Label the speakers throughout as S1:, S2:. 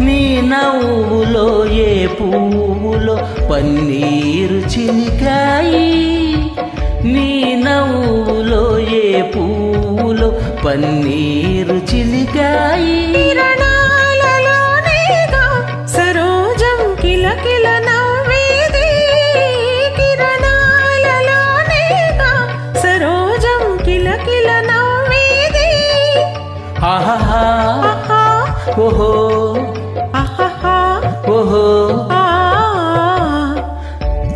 S1: నీ నవ్వులో ఏ పువ్వులో పన్నీరు చిలికాయి? నీ నవ్వులో ఏ పువ్వులో పన్నీరు చిలికాయి?
S2: సరోజం కిలకిల నవ్వేది? కిరణాలలోనేగా సరోజం కిలకిల నవ్వేది?
S1: ఆహా
S2: ఆహా.
S1: ఓహో.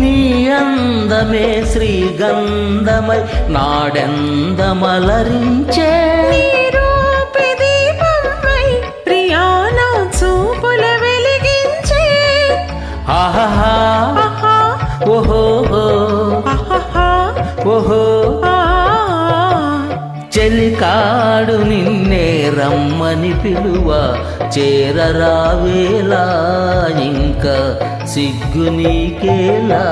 S1: నీ అందమే శ్రీగంధమై నాడెందమలరించే.
S2: నీ రూపి దీపమై ప్రియానా చూపుల వెలిగించే.
S1: ఆహా
S2: ఆహా.
S1: ఓహో. ఓహో. చెలికాడు నిన్నే రమ్మని పిలువ చేరరావేలా ఇంకా సిగ్గు నీకేలా?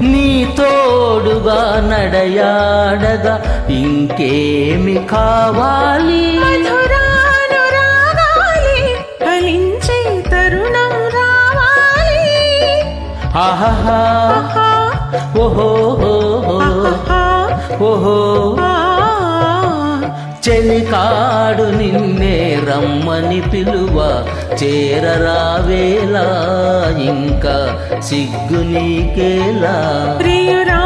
S1: నీ తోడుగా నడయాడగా ఇంకేమి కావాలి? ఆహా. ఓహో ఓహో. చెలికాడు నిన్నే రమ్మని పిలువ. చేరరావేలా ఇంకా సిగ్గు నీకేలా?
S2: ప్రియురా